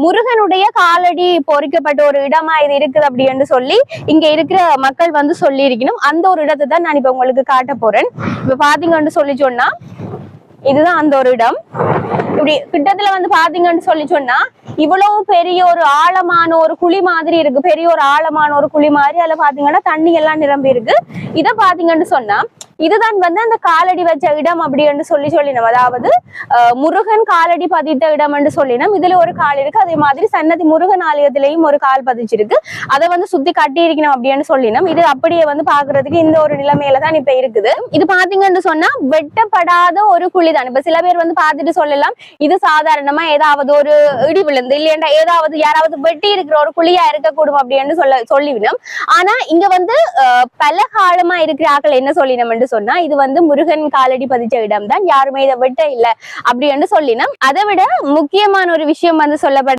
முருகனுடைய காலடி பொறிக்கப்பட்ட ஒரு இடமா இது இருக்குது அப்படின்னு சொல்லி இங்க இருக்கிற மக்கள் வந்து சொல்லி இருக்கணும் அந்த ஒரு இடத்தை தான் நான் இப்ப உங்களுக்கு காட்ட போறேன். இப்ப பாத்தீங்கன்னு சொல்லி சொன்னா இதுதான் அந்த ஒரு இடம். இப்படி கிட்டத்துல வந்து பாத்தீங்கன்னு சொல்லி சொன்னா இவ்வளவு பெரிய ஒரு ஆழமான ஒரு குழி மாதிரி இருக்கு. பெரிய ஒரு ஆழமான ஒரு குழி மாதிரி அதுல பாத்தீங்கன்னா தண்ணி எல்லாம் நிரம்பி இருக்கு. இத பாத்தீங்கன்னு சொன்னா இதுதான் வந்து அந்த காலடி வச்ச இடம் அப்படின்னு சொல்லி சொல்லினோம். அதாவது முருகன் காலடி பதித்த இடம் என்று சொல்லினோம். இதுல ஒரு கால் இருக்கு. அதே மாதிரி சன்னதி முருகன் ஆலயத்திலையும் ஒரு கால் பதிச்சிருக்கு. அதை வந்து சுத்தி கட்டி இருக்கணும் அப்படின்னு சொல்லினோம். இது அப்படியே வந்து பாக்குறதுக்கு இந்த ஒரு நிலைமையில தான் இப்ப இருக்குது. இது பாத்தீங்கன்னு சொன்னா வெட்டப்படாத ஒரு குழிதான். இப்ப சில பேர் வந்து பாத்துட்டு சொல்லலாம் இது சாதாரணமா ஏதாவது ஒரு இடி விழுந்து இல்லையா ஏதாவது யாராவது வெட்டி இருக்கிற ஒரு குழியா இருக்கக்கூடும் அப்படின்னு சொல்ல சொல்லிவிடும். ஆனா இங்க வந்து பல காலமா இருக்கிற ஆக்கள் என்ன சொல்லினோம் என்று சொன்னா இது வந்து முருகன் காலடி பதிச்ச இடம் தான் யாருமே இதை விட்ட இல்ல. அப்படின்னு சொல்லினோம் அதை விட முக்கியமான ஒரு விஷயம் வந்து சொல்லப்பட்ட